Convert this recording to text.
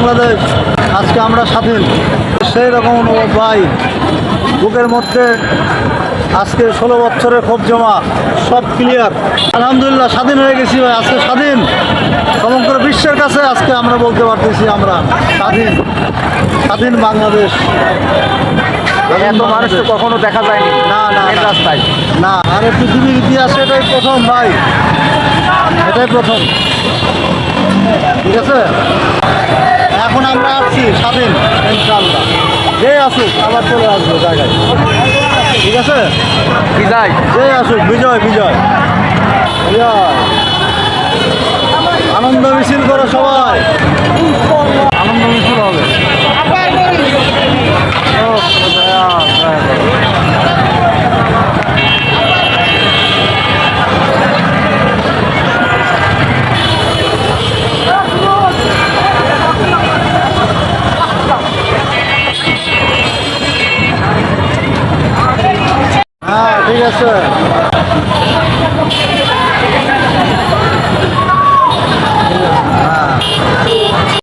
বাংলাদেশ আজকে আমরা স্বাধীন। সেই রকম অনুভব ভাই বুকের মধ্যে আজকে ষোলো বছরের ক্ষোভ জমা সব ক্লিয়ার আলহামদুলিল্লাহ স্বাধীন হয়ে গেছি ভাই আজকে স্বাধীন। সমগ্র বিশ্বের কাছে আজকে আমরা বলতে পারতেছি আমরা স্বাধীন। স্বাধীন বাংলাদেশ। স্বাধীন এত মানুষ তো কখনো দেখা যায়নি। না না। রাস্তায়। না আরে পৃথিবীর ইতিহাসে এটাই প্রথম ভাই। এটাই প্রথম। ঠিক আছে? স্বাধীন ইনশাল্লাহ যে আসুক আবার চলে আসব জায়গায়। ঠিক আছে? বিজয়। যে আসুক বিজয় বিজয়। বিজয়। আনন্দ মিছিল করো সবাই। হ্যাঁ ঠিক আছে।